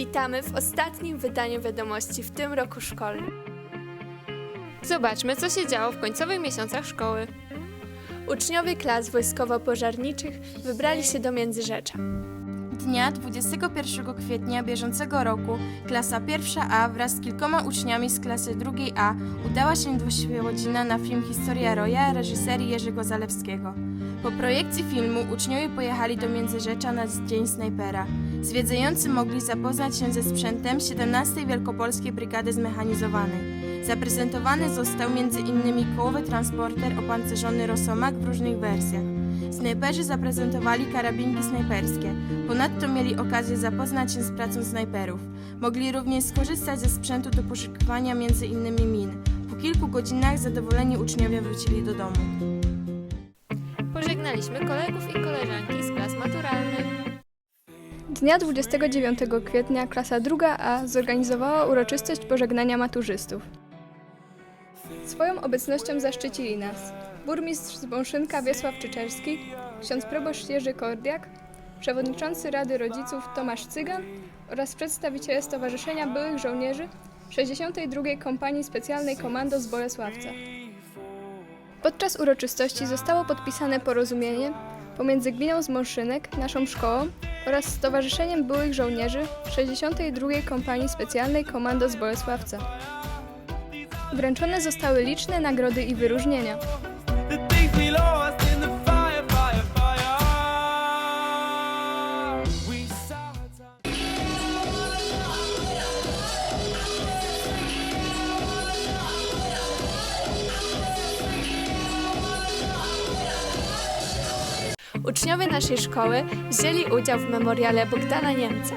Witamy w ostatnim wydaniu wiadomości w tym roku szkolnym. Zobaczmy, co się działo w końcowych miesiącach szkoły. Uczniowie klas wojskowo-pożarniczych wybrali się do Międzyrzecza. Dnia 21 kwietnia bieżącego roku klasa 1A wraz z kilkoma uczniami z klasy 2A udała się do Świebodzina na film Historia Roya reżyserii Jerzego Zalewskiego. Po projekcji filmu uczniowie pojechali do Międzyrzecza na Dzień Snajpera. Zwiedzający mogli zapoznać się ze sprzętem 17 Wielkopolskiej Brygady Zmechanizowanej. Zaprezentowany został m.in. kołowy transporter opancerzony Rosomak w różnych wersjach. Snajperzy zaprezentowali karabinki snajperskie. Ponadto mieli okazję zapoznać się z pracą snajperów. Mogli również skorzystać ze sprzętu do poszukiwania m.in. min. Po kilku godzinach zadowoleni uczniowie wrócili do domu. Pożegnaliśmy kolegów i koleżanki z klas maturalnych. Dnia 29 kwietnia klasa 2A zorganizowała uroczystość pożegnania maturzystów. Swoją obecnością zaszczycili nas burmistrz z Bąszynka Wiesław Czyczerski, ksiądz proboszcz Jerzy Kordiak, przewodniczący Rady Rodziców Tomasz Cygan oraz przedstawiciele Stowarzyszenia Byłych Żołnierzy 62. Kompanii Specjalnej Komando z Bolesławca. Podczas uroczystości zostało podpisane porozumienie pomiędzy gminą Zmąszynek, naszą szkołą oraz Stowarzyszeniem Byłych Żołnierzy 62. Kompanii Specjalnej Komando z Bolesławca. Wręczone zostały liczne nagrody i wyróżnienia. Uczniowie naszej szkoły wzięli udział w memoriale Bogdana Niemca.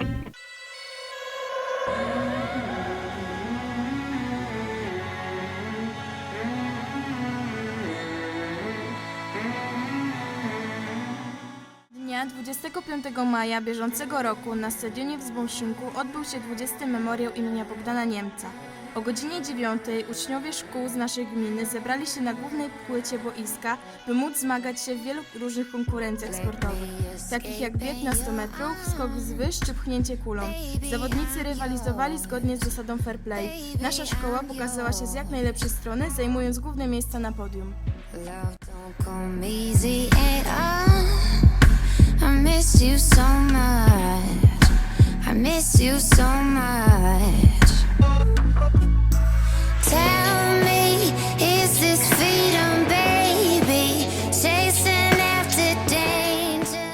Dnia 25 maja bieżącego roku na stadionie w Zbąszynku odbył się 20. memoriał imienia Bogdana Niemca. O godzinie 9 uczniowie szkół z naszej gminy zebrali się na głównej płycie boiska, by móc zmagać się w wielu różnych konkurencjach sportowych, takich jak bieg na 100 metrów, skok z wyż czy pchnięcie kulą. Zawodnicy rywalizowali zgodnie z zasadą fair play. Nasza szkoła pokazała się z jak najlepszej strony, zajmując główne miejsca na podium. Love don't come easy at all. I miss you so much. I miss you so much. Tell me, is this freedom, baby? Chasing after danger.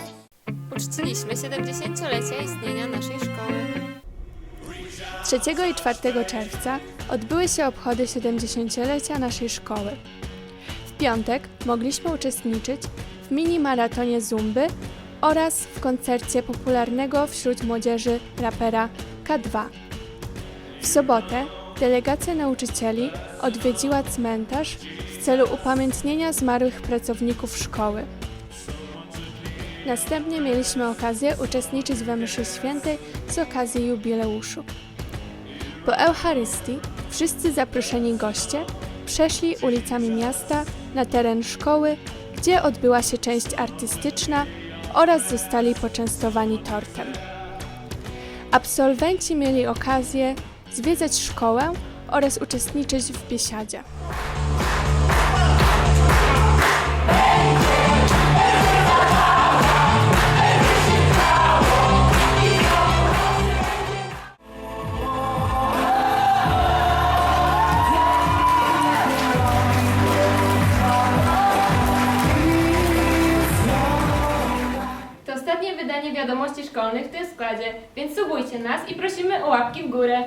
Uczciliśmy 70-lecie istnienia naszej szkoły. 3 i 4 czerwca odbyły się obchody 70-lecia naszej szkoły. W piątek mogliśmy uczestniczyć w mini maratonie Zumby oraz w koncercie popularnego wśród młodzieży rapera K2. W sobotę delegacja nauczycieli odwiedziła cmentarz w celu upamiętnienia zmarłych pracowników szkoły. Następnie mieliśmy okazję uczestniczyć we mszy świętej z okazji jubileuszu. Po Eucharystii wszyscy zaproszeni goście przeszli ulicami miasta na teren szkoły, gdzie odbyła się część artystyczna oraz zostali poczęstowani tortem. Absolwenci mieli okazję zwiedzać szkołę oraz uczestniczyć w biesiadzie. Wiadomości szkolnych w tym składzie, więc subujcie nas i prosimy o łapki w górę.